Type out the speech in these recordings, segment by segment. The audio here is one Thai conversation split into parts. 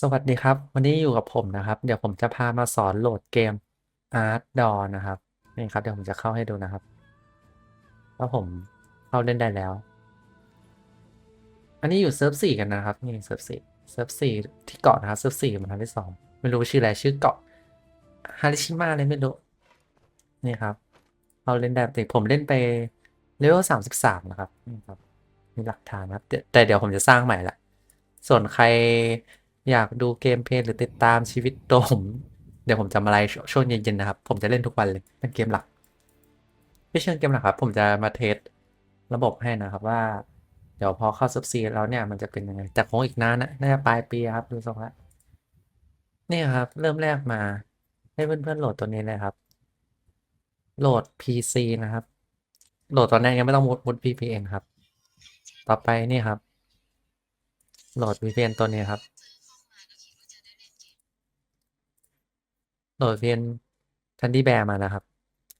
สวัสดีครับ วันนี้อยู่กับผมนะครับ เดี๋ยวผมจะพามาสอนโหลดเกม Art Door นะครับนี่ครับเดี๋ยวผมจะเข้าให้ดูนะครับว่าผมเข้าเล่นได้แล้ว อันนี้อยู่เซิร์ฟสี่กันนะครับนี่เซิร์ฟสี่เซิร์ฟสี่ที่เกาะนะครับเซิร์ฟสี่มันทำที่สองไม่รู้ชื่ออะไรชื่อเกาะฮาริชิมะเลยไม่รู้นี่ครับเราเล่นได้ปกติผมเล่นไปเลเวลสามสิบสามนะครับนี่ครับมีหลักฐานนะแต่เดี๋ยวผมจะสร้างใหม่ละส่วนใคร อยากดูเกมเพลย์หรือติดตามชีวิตตัวผม เดี๋ยวผมจะมาไลฟ์ช่วงเย็นๆนะครับ ผมจะเล่นทุกวันเลย เป็นเกมหลักไม่เชิงเกมหลักครับ ผมจะมาเทสระบบให้นะครับว่า เดี๋ยวพอเข้าซับซีแล้วเนี่ยมันจะเป็นยังไง แต่คงอีกนานนะ น่าจะปลายปีครับดูทรงละนี่ครับ เริ่มแรกมา ให้เพื่อนๆโหลดตัวนี้เลยครับ โหลด PC นะครับ โหลดตอนแรกยังไม่ต้องมุดมุด VPN ครับ ต่อไปนี่ครับ โหลด VPN ตัวนี้ครับ โหลด VPN Candy Bear มานะครับ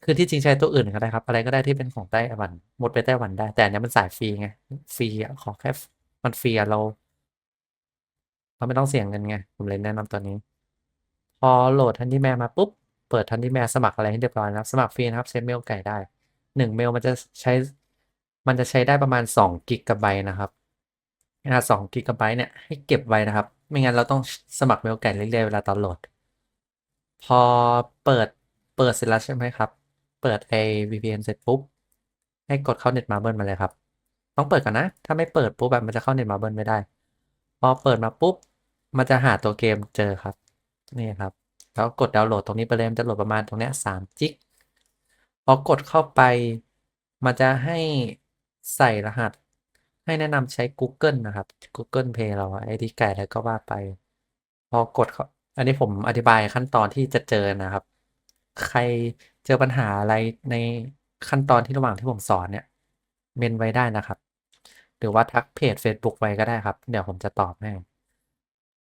คือที่จริงใช้ตัวอื่นก็ได้ครับ อะไรก็ได้ที่เป็นของไต้หวัน หมดไปไต้หวันได้ แต่อันเนี้ยมันสายฟรีไง ฟรีอะขอแค่มันฟรีอะเราเราไม่ต้องเสี่ยงเงินไง ผมเลยแนะนำตัวนี้ พอโหลด Candy Bear มาปุ๊บ เปิด Candy Bear สมัครอะไรให้เรียบร้อยนะครับ สมัครฟรีนะครับเซตเมลไก่ได้หนึ่งเมลมันจะใช้ มันจะใช้ได้ประมาณสองกิกะไบต์นะครับอ่าสองกิกะไบต์เนี่ยให้เก็บไว้นะครับ ไม่งั้นเราต้องสมัครเมลไก่เรื่อยๆเวลาตอนโหลด พอเปิดเปิดเสร็จแล้วใช่ไหมครับ เปิดไอ้ VPN เสร็จปุ๊บ ให้กดเข้าเน็ตมาเบิลมาเลยครับ ต้องเปิดก่อนนะ ถ้าไม่เปิดปุ๊บแบบมันจะเข้าเน็ตมาเบิลไม่ได้ พอเปิดมาปุ๊บ มันจะหาตัวเกมเจอครับ นี่ครับ แล้วกดดาวน์โหลดตรงนี้ไปเลยมันจะโหลดประมาณตรงเนี้ยสามจิก พอกดเข้าไป มันจะให้ใส่รหัส ให้แนะนำใช้ Google นะครับ Google Play เราไอดีไก่แล้วก็ว่าไป พอกดเข้า อันนี้ผมอธิบายขั้นตอนที่จะเจอนะครับ ใครเจอปัญหาอะไรในขั้นตอนที่ระหว่างที่ผมสอนเนี่ย เมนไว้ได้นะครับ หรือว่าทักเพจ Facebook ไว้ก็ได้ครับ เดี๋ยวผมจะตอบให้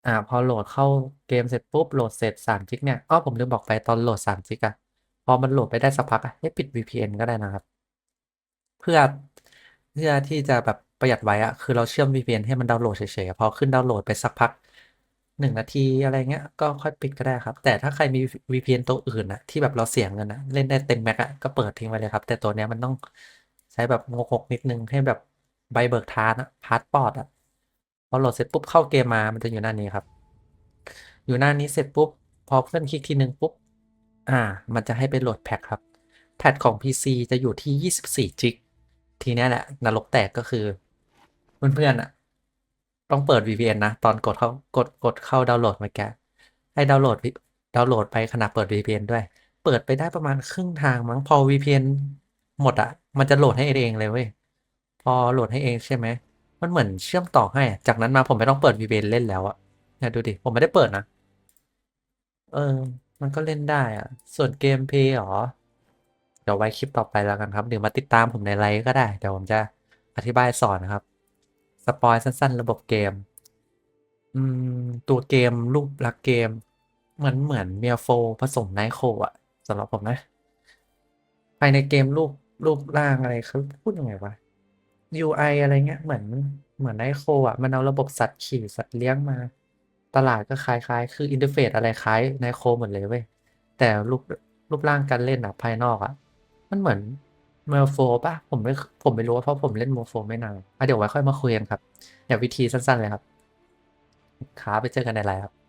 อ่าพอโหลดเข้าเกมเสร็จปุ๊บโหลดเสร็จ3จิกเนี่ยอ้อผมลืมบอกไปตอนโหลด3จิกอะพอมันโหลดไปได้สักพักอะให้ปิด VPN ก็ได้นะครับ เพื่อเพื่อที่จะแบบประหยัดไว้อะคือเราเชื่อม VPN ให้มันดาวน์โหลดเฉยๆพอขึ้นดาวน์โหลดไปสักพัก หนึ่งนาทีอะไรเงี้ย ก็ค่อยปิดก็ได้ครับ แต่ถ้าใครมี VPN ตัวอื่นอะที่แบบเราเสียเงินอะเล่นได้เต็มแม็กอะก็เปิดทิ้งไว้เลยครับ แต่ตัวเนี้ยมันต้องใช้แบบงกๆนิดนึงให้แบบใบเบิกทานอะพาสปอร์ตอะพอโหลดเสร็จปุ๊บเข้าเกมมามันจะอยู่หน้านี้ครับ อยู่หน้านี้เสร็จปุ๊บพอเพื่อนคลิกทีนึงปุ๊บอ่า มันจะให้ไปโหลดแพ็คครับแพทของ PC จะอยู่ที่ 24 จิก ทีนี้แหละนรกแตกก็คือ เพื่อนๆอะ ต้องเปิด VPN นะ ตอนกดเข้ากดกดเข้าดาวน์โหลดมาแกให้ดาวน์โหลดดาวน์โหลดไปขณะเปิด VPN ด้วย เปิดไปได้ประมาณครึ่งทางมั้งพอ VPN หมดอะมันจะโหลดให้เองเลยเว้ยพอโหลดให้เองใช่ไหมมันเหมือนเชื่อมต่อให้ จากนั้นมาผมไม่ต้องเปิด VPN เล่นแล้วอะเนี่ยดูดิผมไม่ได้เปิดนะ เออ มันก็เล่นได้อะส่วนเกมเพย์หรอเดี๋ยวไว้คลิปต่อไปแล้วกันครับเดี๋ยวมาติดตามผมในไลฟ์ก็ได้เดี๋ยวผมจะอธิบายสอนนะครับ สปอยสั้น ๆ ระบบเกม อืม ตัวเกมรูปลักษ์เกม เหมือนเหมือนเมียโฟผสมไนโคอะสำหรับผมนะ ภายในเกมรูปรูปร่างอะไรเขาพูดยังไงวะ UI อะไรเงี้ยเหมือนเหมือนไนโคอะมันเอาระบบสัตว์ขี่สัตว์เลี้ยงมา ตลาดก็คล้ายๆ คืออินเทอร์เฟซอะไรคล้ายไนโคหมดเลยเว้ยแต่รูปรูปร่างการเล่นอะภายนอกอะมันเหมือน เมลโฟป่ะ ผมไม่ผมไม่รู้ว่าเพราะผมเล่นเมโฟไม่นานอะเดี๋ยวไว้ค่อยมาคุยกันครับ เดี๋ยววิธีสั้นๆเลยครับ ขาไปเจอกันในไลน์ครับ